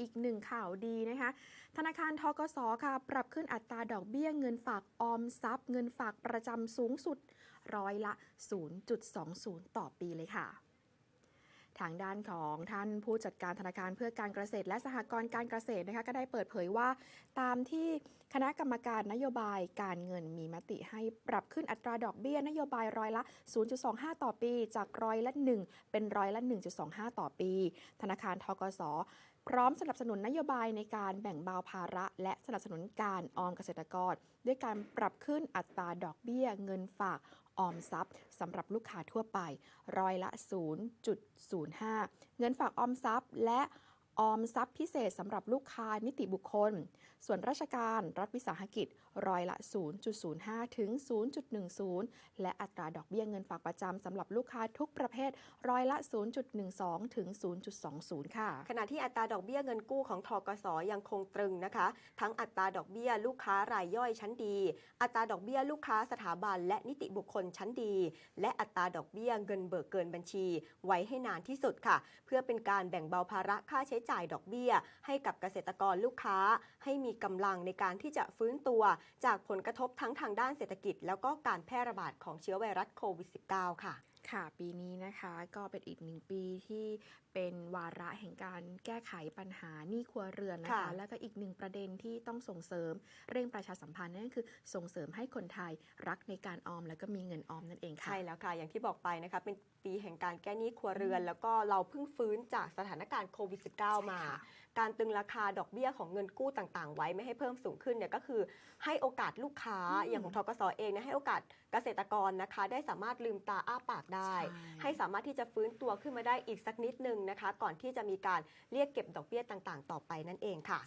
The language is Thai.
อีกหนึ่งข่าวดีนะคะ ธนาคารทกสค่ะ ปรับขึ้นอัตราดอกเบี้ยเงินฝากออมทรัพย์ เงินฝากประจำสูงสุดร้อยละ 0.20 ต่อปีเลยค่ะ ทางด้านของท่านผู้จัดการธนาคารเพื่อการเกษตร และสหกรณ์การเกษตรนะคะก็ได้เปิดเผยว่า ตามที่คณะกรรมการนโยบายการเงินมีมติให้ปรับขึ้นอัตราดอกเบี้ยนโยบายร้อยละ 0.25 ต่อปี จากร้อยละ 1 เป็นร้อยละ 1.25 ต่อปี ธนาคารทกสพร้อมสนับสนุนนโยบายในการแบ่งเบาภาระ และสนับสนุนการออมเกษตรกร ด้วยการปรับขึ้นอัตราดอกเบี้ยเงินฝาก ออมทรัพย์สำหรับลูกค้าทั่วไป ร้อยละ 0.05 เงินฝากออมทรัพย์และ ออมทรัพย์พิเศษสำหรับลูกค้านิติบุคคล ส่วนราชการรัฐวิสาหกิจร้อยละ 0.05 ถึง 0.10 และอัตราดอกเบี้ยเงินฝากประจำสำหรับลูกค้าทุกประเภทร้อยละ 0.12 ถึง 0.20 ค่ะ ขณะที่อัตราดอกเบี้ยเงินกู้ของทกสยังคงตรึงนะคะ ทั้งอัตราดอกเบี้ยลูกค้ารายย่อยชั้นดี อัตราดอกเบี้ยลูกค้าสถาบัน และนิติบุคคลชั้นดี และอัตราดอกเบี้ยเงินเบิกเกินบัญชี ไว้ให้นานที่สุดค่ะ เพื่อเป็นการแบ่งเบาภาระค่าใช้จ่ายจ่ายดอกเบี้ย ให้กับเกษตรกรลูกค้า ให้มีกำลังในการที่จะฟื้นตัว จากผลกระทบทั้งทางด้านเศรษฐกิจ แล้วก็การแพร่ระบาดของเชื้อไวรัสโควิด -19 ค่ะค่ะปีนี้นะคะก็เป็นอีกหนึ่งปีที่เป็นวาระแห่งการแก้ไขปัญหาหนี้ครัวเรือนนะคะค่ะแล้วก็อีกหนึ่งประเด็นที่ต้องส่งเสริมเร่งประชาสัมพันธ์นั่นก็คือส่งเสริมให้คนไทยรักในการออม แล้วก็มีเงินออมนั่นเองค่ะใช่แล้วค่ะ อย่างที่บอกไปนะคะเป็นปีแห่งการแก้หนี้ครัวเรือน แล้วก็เราเพิ่งฟื้นจากสถานการณ์โควิด -19 มาใช่ค่ะการตึงราคาดอกเบี้ยของเงินกู้ต่างๆ ไว้ไม่ให้เพิ่มสูงขึ้นเนี่ยก็คือให้โอกาสลูกค้าอืมอย่างของทกสเองนะให้โอกาสเกษตรกรนะคะ ได้สามารถลืมตาอ้าปากได้ใช่ให้สามารถที่จะฟื้นตัวขึ้นมาได้อีกสักนิดนึงนะคะ ก่อนที่จะมีการเรียกเก็บดอกเบี้ยต่าง ๆ ต่อไปนั่นเองค่ะ